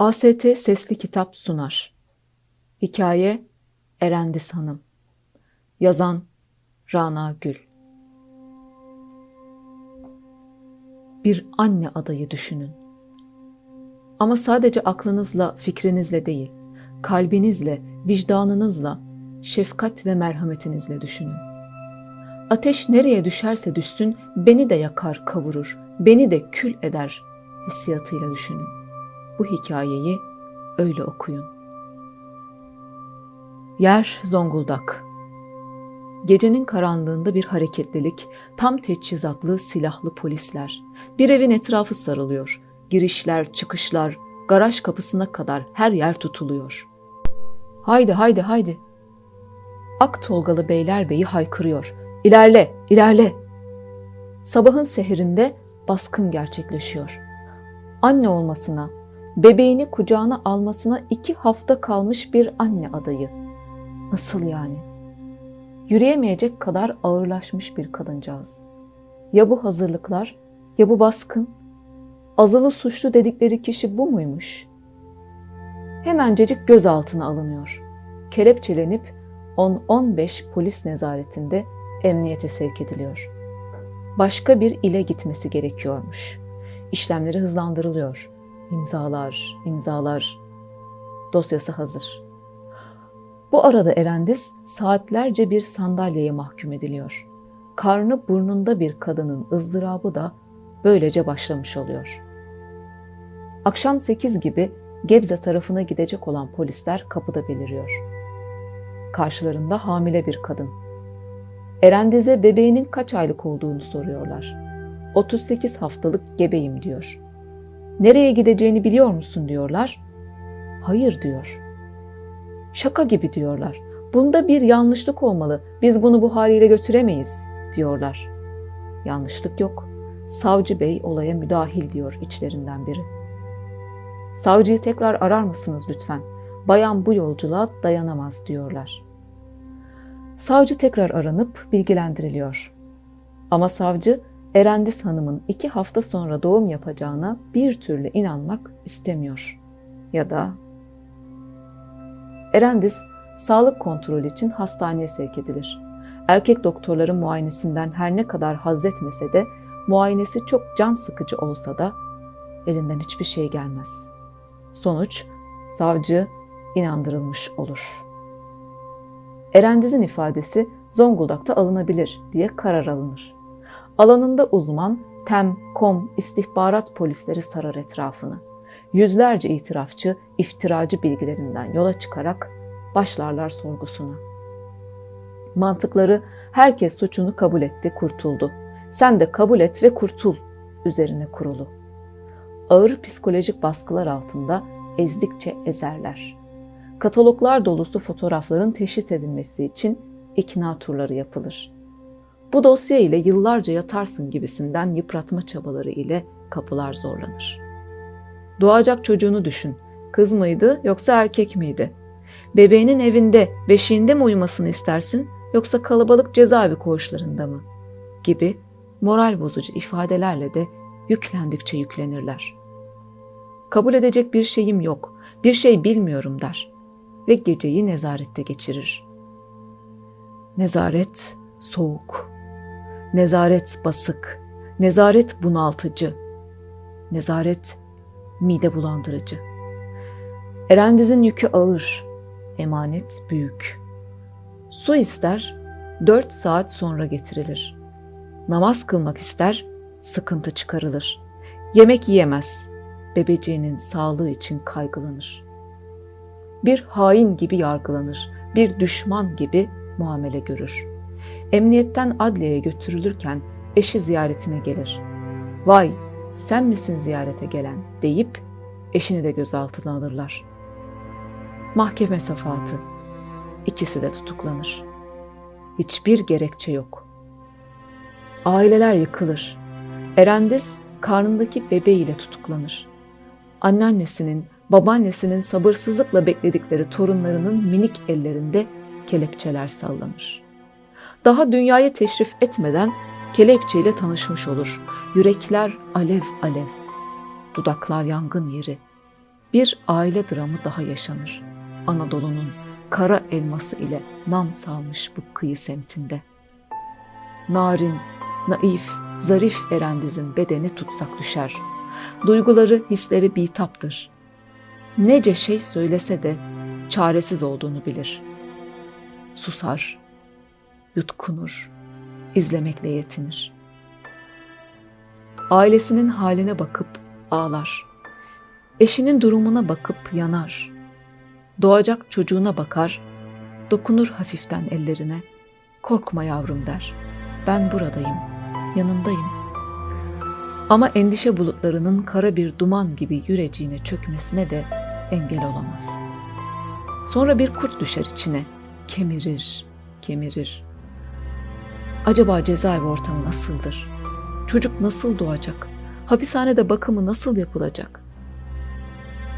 AST Sesli Kitap sunar. Hikaye Erendiz Hanım. Yazan Rana Gül. Bir anne adayı düşünün. Ama sadece aklınızla, fikrinizle değil, kalbinizle, vicdanınızla, şefkat ve merhametinizle düşünün. Ateş nereye düşerse düşsün beni de yakar, kavurur, beni de kül eder hissiyatıyla düşünün. Bu hikayeyi öyle okuyun. Yer Zonguldak. Gecenin karanlığında bir hareketlilik, tam teçhizatlı silahlı polisler. Bir evin etrafı sarılıyor. Girişler, çıkışlar, garaj kapısına kadar her yer tutuluyor. Haydi haydi haydi. Ak Tolgalı Beylerbeyi haykırıyor. İlerle, ilerle. Sabahın seherinde baskın gerçekleşiyor. Anne olmasına, bebeğini kucağına almasına iki hafta kalmış bir anne adayı. Nasıl yani? Yürüyemeyecek kadar ağırlaşmış bir kadıncağız. Ya bu hazırlıklar, ya bu baskın? Azılı suçlu dedikleri kişi bu muymuş? Hemencecik gözaltına alınıyor. Kelepçelenip 10-15 polis nezaretinde emniyete sevk ediliyor. Başka bir ile gitmesi gerekiyormuş. İşlemleri hızlandırılıyor. İmzalar, imzalar. Dosyası hazır. Bu arada Erendiz saatlerce bir sandalyeye mahkum ediliyor. Karnı burnunda bir kadının ızdırabı da böylece başlamış oluyor. Akşam 8 gibi Gebze tarafına gidecek olan polisler kapıda beliriyor. Karşılarında hamile bir kadın. Erendiz'e bebeğinin kaç aylık olduğunu soruyorlar. 38 haftalık gebeyim diyor. Nereye gideceğini biliyor musun diyorlar. Hayır diyor. Şaka gibi diyorlar. Bunda bir yanlışlık olmalı. Biz bunu bu haliyle götüremeyiz diyorlar. Yanlışlık yok. Savcı bey olaya müdahil diyor içlerinden biri. Savcıyı tekrar arar mısınız lütfen? Bayan bu yolculuğa dayanamaz diyorlar. Savcı tekrar aranıp bilgilendiriliyor. Ama savcı Erendiz Hanım'ın iki hafta sonra doğum yapacağına bir türlü inanmak istemiyor. Ya da Erendiz sağlık kontrolü için hastaneye sevk edilir. Erkek doktorların muayenesinden her ne kadar haz etmese de muayenesi çok can sıkıcı olsa da elinden hiçbir şey gelmez. Sonuç savcı inandırılmış olur. Erendiz'in ifadesi Zonguldak'ta alınabilir diye karar alınır. Alanında uzman TEM, KOM istihbarat polisleri sarar etrafını. Yüzlerce itirafçı, iftiracı bilgilerinden yola çıkarak başlarlar sorgusuna. Mantıkları herkes suçunu kabul etti, kurtuldu. Sen de kabul et ve kurtul üzerine kurulu. Ağır psikolojik baskılar altında ezdikçe ezerler. Kataloglar dolusu fotoğrafların teşhis edilmesi için ikna turları yapılır. Bu dosya ile yıllarca yatarsın gibisinden yıpratma çabaları ile kapılar zorlanır. Doğacak çocuğunu düşün. Kız mıydı yoksa erkek miydi? Bebeğinin evinde, beşiğinde mi uyumasını istersin yoksa kalabalık cezaevi koğuşlarında mı? Gibi moral bozucu ifadelerle de yüklendikçe yüklenirler. Kabul edecek bir şeyim yok, bir şey bilmiyorum der ve geceyi nezarette geçirir. Nezaret soğuk, nezaret basık, nezaret bunaltıcı, nezaret mide bulandırıcı. Erendiz'in yükü ağır, emanet büyük. Su ister, dört saat sonra getirilir. Namaz kılmak ister, sıkıntı çıkarılır. Yemek yiyemez, bebeceğinin sağlığı için kaygılanır. Bir hain gibi yargılanır, bir düşman gibi muamele görür. Emniyetten adliyeye götürülürken eşi ziyaretine gelir. Vay sen misin ziyarete gelen deyip eşini de gözaltına alırlar. Mahkeme safatı. İkisi de tutuklanır. Hiçbir gerekçe yok. Aileler yıkılır. Erendiz karnındaki bebeğiyle tutuklanır. Anneannesinin, babaannesinin sabırsızlıkla bekledikleri torunlarının minik ellerinde kelepçeler sallanır. Daha dünyaya teşrif etmeden kelepçeyle tanışmış olur. Yürekler alev alev, dudaklar yangın yeri. Bir aile dramı daha yaşanır. Anadolu'nun kara elması ile nam salmış bu kıyı semtinde. Narin, naif, zarif Erendiz'in bedeni tutsak düşer. Duyguları, hisleri bitaptır. Nece şey söylese de çaresiz olduğunu bilir. Susar, yutkunur, izlemekle yetinir. Ailesinin haline bakıp ağlar. Eşinin durumuna bakıp yanar. Doğacak çocuğuna bakar, dokunur hafiften ellerine. Korkma yavrum der. Ben buradayım, yanındayım. Ama endişe bulutlarının kara bir duman gibi yüreceğine çökmesine de engel olamaz. Sonra bir kurt düşer içine, kemirir, kemirir. Acaba cezaevi ortamı nasıldır? Çocuk nasıl doğacak? Hapishanede bakımı nasıl yapılacak?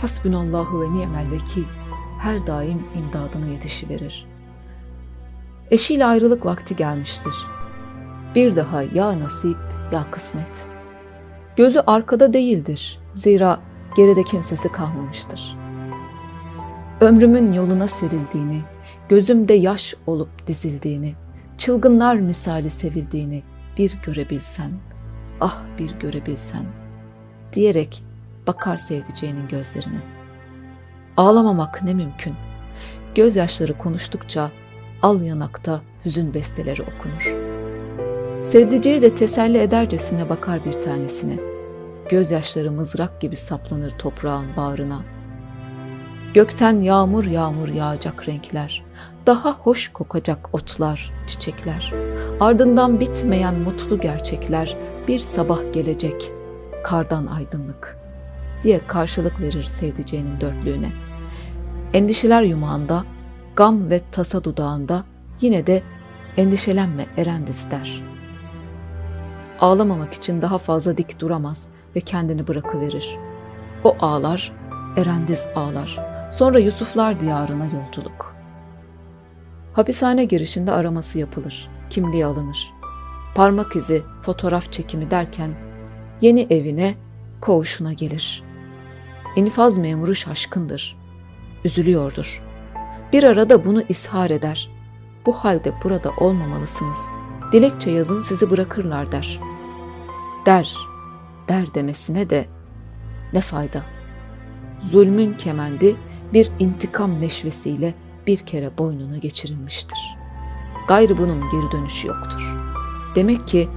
Hasbunallahu ve ni'mel vekil her daim imdadına yetişiverir. Eşiyle ayrılık vakti gelmiştir. Bir daha ya nasip ya kısmet. Gözü arkada değildir. Zira geride kimsesi kalmamıştır. Ömrümün yoluna serildiğini, gözümde yaş olup dizildiğini, çılgınlar misali sevildiğini bir görebilsen, ah bir görebilsen diyerek bakar sevdiceğinin gözlerine. Ağlamamak ne mümkün. Gözyaşları konuştukça al yanakta hüzün besteleri okunur. Sevdiceği de teselli edercesine bakar bir tanesine. Gözyaşları mızrak gibi saplanır toprağın bağrına. Gökten yağmur yağmur yağacak renkler, daha hoş kokacak otlar, çiçekler. Ardından bitmeyen mutlu gerçekler, bir sabah gelecek, kardan aydınlık diye karşılık verir sevdiceğinin dörtlüğüne. Endişeler yumağında, gam ve tasa dudağında yine de endişelenme Erendiz der. Ağlamamak için daha fazla dik duramaz ve kendini bırakıverir. O ağlar, Erendiz ağlar. Sonra Yusuflar diyarına yolculuk. Hapishane girişinde araması yapılır, kimliği alınır. Parmak izi, fotoğraf çekimi derken yeni evine, koğuşuna gelir. İnfaz memuru şaşkındır. Üzülüyordur. Bir arada bunu ishar eder. Bu halde burada olmamalısınız. Dilekçe yazın sizi bırakırlar der. Der, der demesine de ne fayda? Zulmün kemendi bir intikam neşvesiyle bir kere boynuna geçirilmiştir. Gayrı bunun geri dönüşü yoktur. Demek ki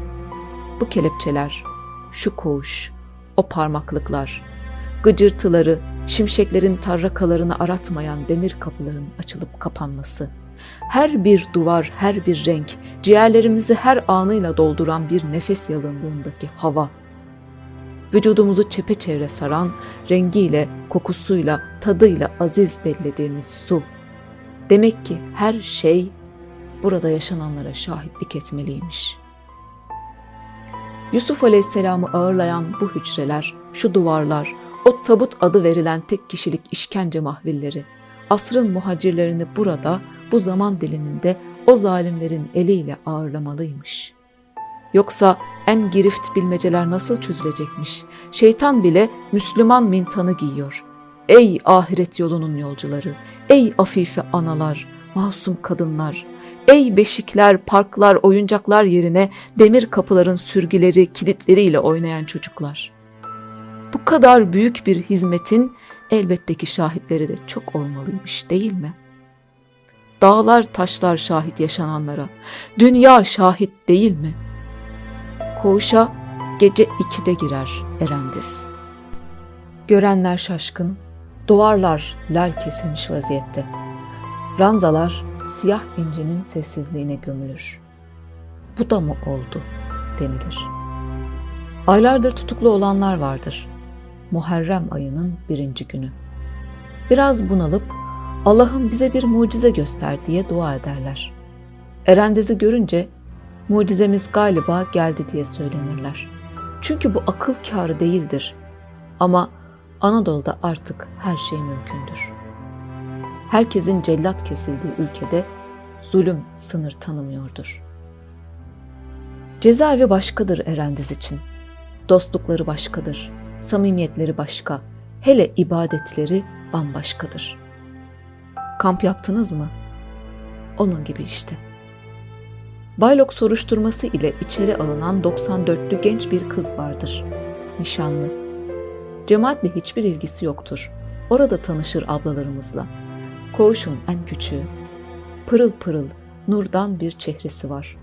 bu kelepçeler, şu koğuş, o parmaklıklar, gıcırtıları, şimşeklerin tarrakalarını aratmayan demir kapıların açılıp kapanması, her bir duvar, her bir renk, ciğerlerimizi her anıyla dolduran bir nefes yalınlığındaki hava, vücudumuzu çepeçevre saran rengiyle, kokusuyla, tadıyla aziz bellediğimiz su. Demek ki her şey burada yaşananlara şahitlik etmeliymiş. Yusuf Aleyhisselam'ı ağırlayan bu hücreler, şu duvarlar, o tabut adı verilen tek kişilik işkence mahvilleri, asrın muhacirlerini burada, bu zaman diliminde o zalimlerin eliyle ağırlamalıymış. Yoksa en girift bilmeceler nasıl çözülecekmiş? Şeytan bile Müslüman mintanı giyiyor. Ey ahiret yolunun yolcuları, ey afife analar, masum kadınlar, ey beşikler, parklar, oyuncaklar yerine demir kapıların sürgüleri, kilitleriyle oynayan çocuklar. Bu kadar büyük bir hizmetin elbette ki şahitleri de çok olmalıymış değil mi? Dağlar taşlar şahit yaşananlara, dünya şahit değil mi? Koğuşa gece ikide girer Erendiz. Görenler şaşkın, duvarlar lal kesilmiş vaziyette. Ranzalar siyah incinin sessizliğine gömülür. Bu da mı oldu denilir. Aylardır tutuklu olanlar vardır. Muharrem ayının birinci günü. Biraz bunalıp Allah'ım bize bir mucize göster diye dua ederler. Erendiz'i görünce mucizemiz galiba geldi diye söylenirler. Çünkü bu akıl kârı değildir. Ama Anadolu'da artık her şey mümkündür. Herkesin cellat kesildiği ülkede zulüm sınır tanımıyordur. Cezaevi başkadır Erendiz için. Dostlukları başkadır, samimiyetleri başka, hele ibadetleri bambaşkadır. Kamp yaptınız mı? Onun gibi işte. Baylok soruşturması ile içeri alınan 94'lü genç bir kız vardır. Nişanlı. Cemaatle hiçbir ilgisi yoktur. Orada tanışır ablalarımızla. Koğuşun en küçüğü. Pırıl pırıl, nurdan bir çehresi var.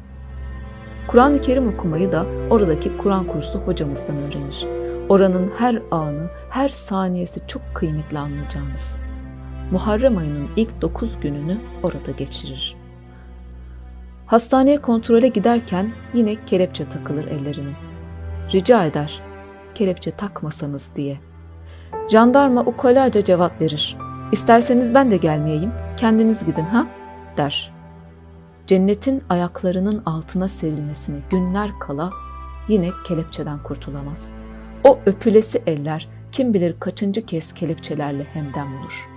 Kur'an-ı Kerim okumayı da oradaki Kur'an kursu hocamızdan öğrenir. Oranın her anı, her saniyesi çok kıymetli anlayacağınız. Muharrem ayının ilk 9 gününü orada geçirir. Hastaneye kontrole giderken yine kelepçe takılır ellerine. Rica eder, kelepçe takmasanız diye. Jandarma ukalaca cevap verir. İsterseniz ben de gelmeyeyim, kendiniz gidin ha, der. Cennetin ayaklarının altına serilmesine günler kala yine kelepçeden kurtulamaz. O öpülesi eller kim bilir kaçıncı kez kelepçelerle hemden bulur.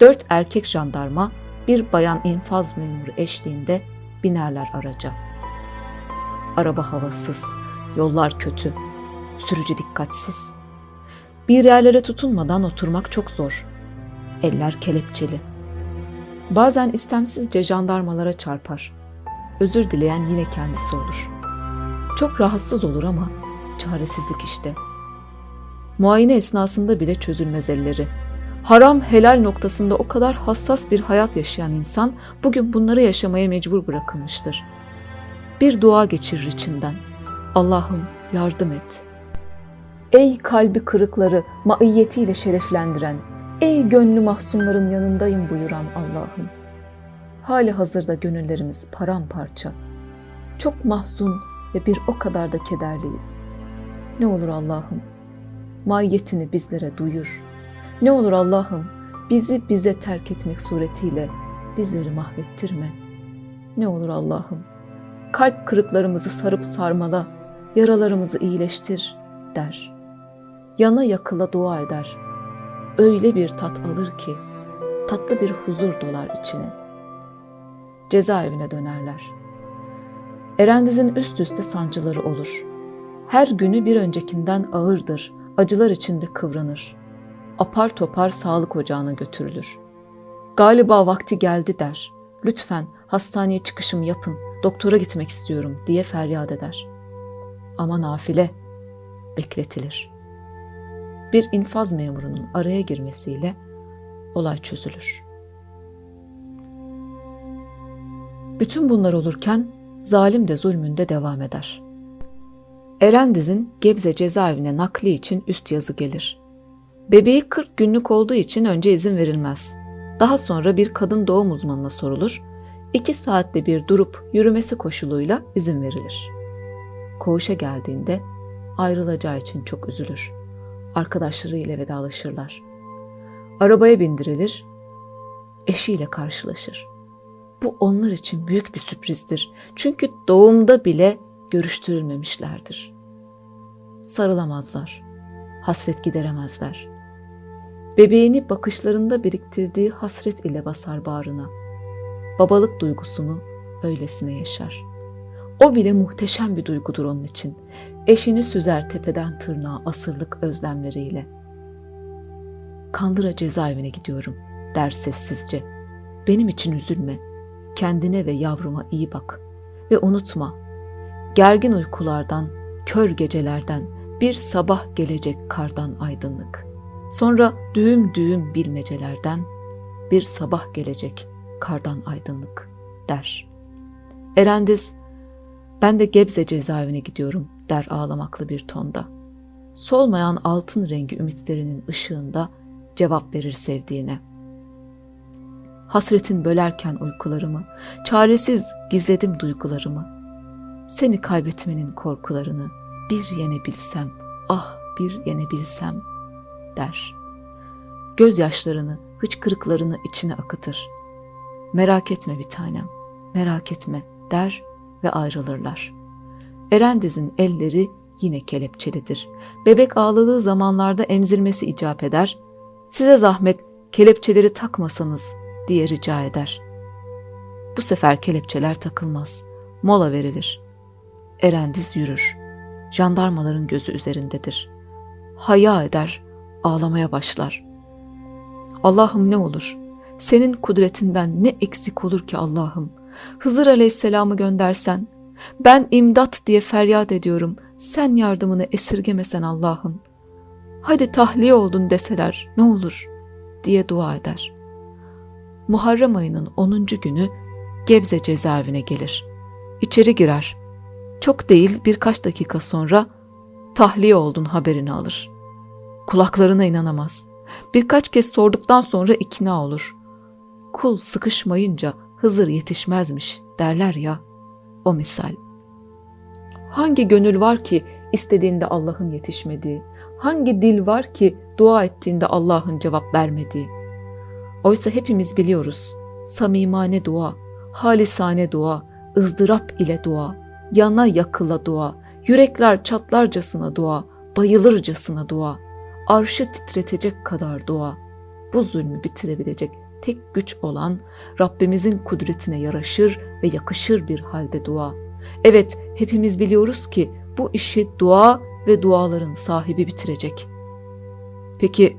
Dört erkek jandarma bir bayan infaz memuru eşliğinde binerler araca. Araba havasız, yollar kötü, sürücü dikkatsiz. Bir yerlere tutunmadan oturmak çok zor. Eller kelepçeli. Bazen istemsizce jandarmalara çarpar. Özür dileyen yine kendisi olur. Çok rahatsız olur ama çaresizlik işte. Muayene esnasında bile çözülmez elleri. Haram helal noktasında o kadar hassas bir hayat yaşayan insan bugün bunları yaşamaya mecbur bırakılmıştır. Bir dua geçirir içinden. Allah'ım yardım et. Ey kalbi kırıkları maiyetiyle şereflendiren, ey gönlü mahzunların yanındayım buyuran Allah'ım. Hali hazırda gönüllerimiz paramparça. Çok mahzun ve bir o kadar da kederliyiz. Ne olur Allah'ım, maiyetini bizlere duyur. Ne olur Allah'ım, bizi bize terk etmek suretiyle bizleri mahvettirme. Ne olur Allah'ım, kalp kırıklarımızı sarıp sarmala, yaralarımızı iyileştir der. Yana yakıla dua eder. Öyle bir tat alır ki tatlı bir huzur dolar içine. Cezaevine dönerler. Erendiz'in üst üste sancıları olur. Her günü bir öncekinden ağırdır, acılar içinde kıvranır. Apar topar sağlık ocağına götürülür. Galiba vakti geldi der. Lütfen hastaneye çıkışımı yapın, doktora gitmek istiyorum diye feryat eder. Ama nafile bekletilir. Bir infaz memurunun araya girmesiyle olay çözülür. Bütün bunlar olurken zalim de zulmünde devam eder. Erendiz'in Gebze cezaevine nakli için üst yazı gelir. Bebeği 40 günlük olduğu için önce izin verilmez. Daha sonra bir kadın doğum uzmanına sorulur. 2 saatte bir durup yürümesi koşuluyla izin verilir. Koğuşa geldiğinde ayrılacağı için çok üzülür. Arkadaşlarıyla vedalaşırlar. Arabaya bindirilir, eşiyle karşılaşır. Bu onlar için büyük bir sürprizdir. Çünkü doğumda bile görüştürülmemişlerdir. Sarılamazlar, hasret gideremezler. Bebeğini bakışlarında biriktirdiği hasret ile basar bağrına. Babalık duygusunu öylesine yaşar. O bile muhteşem bir duygudur onun için. Eşini süzer tepeden tırnağa asırlık özlemleriyle. Kandıra cezaevine gidiyorum der sessizce. Benim için üzülme. Kendine ve yavruma iyi bak. Ve unutma. Gergin uykulardan, kör gecelerden bir sabah gelecek kardan aydınlık. Sonra düğüm düğüm bilmecelerden bir sabah gelecek kardan aydınlık der. Erendiz ben de Gebze cezaevine gidiyorum der ağlamaklı bir tonda. Solmayan altın rengi ümitlerinin ışığında cevap verir sevdiğine. Hasretin bölerken uykularımı, çaresiz gizledim duygularımı. Seni kaybetmenin korkularını bir yenebilsem, ah bir yenebilsem der. Gözyaşlarını, hıçkırıklarını içine akıtır. Merak etme bir tanem, merak etme der ve ayrılırlar. Erendiz'in elleri yine kelepçelidir. Bebek ağladığı zamanlarda emzirmesi icap eder. Size zahmet kelepçeleri takmasanız diye rica eder. Bu sefer kelepçeler takılmaz. Mola verilir. Erendiz yürür. Jandarmaların gözü üzerindedir. Haya eder. ağlamaya başlar. Allah'ım ne olur? Senin kudretinden ne eksik olur ki Allah'ım? Hızır Aleyhisselam'ı göndersen, ben imdat diye feryat ediyorum. Sen yardımını esirgemesen Allah'ım. Hadi tahliye oldun deseler ne olur diye dua eder. Muharrem ayının 10. günü Gebze cezaevine gelir. İçeri girer. Çok değil birkaç dakika sonra tahliye oldun haberini alır. Kulaklarına inanamaz. Birkaç kez sorduktan sonra ikna olur. Kul sıkışmayınca Hızır yetişmezmiş derler ya o misal. Hangi gönül var ki istediğinde Allah'ın yetişmediği? Hangi dil var ki dua ettiğinde Allah'ın cevap vermediği? Oysa hepimiz biliyoruz. Samimane dua, halisane dua, ızdırap ile dua, yana yakıla dua, yürekler çatlarcasına dua, bayılırcasına dua, arşı titretecek kadar dua. Bu zulmü bitirebilecek tek güç olan Rabbimizin kudretine yaraşır ve yakışır bir halde dua. Evet, hepimiz biliyoruz ki bu işi dua ve duaların sahibi bitirecek. Peki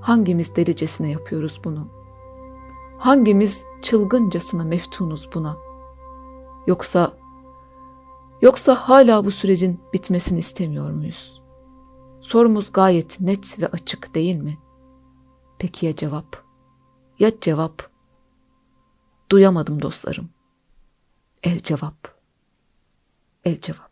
hangimiz delicesine yapıyoruz bunu? Hangimiz çılgıncasına meftunuz buna? Yoksa yoksa hala bu sürecin bitmesini istemiyor muyuz? Sorumuz gayet net ve açık değil mi? Peki ya cevap? Ya cevap? Duyamadım dostlarım. El cevap. El cevap.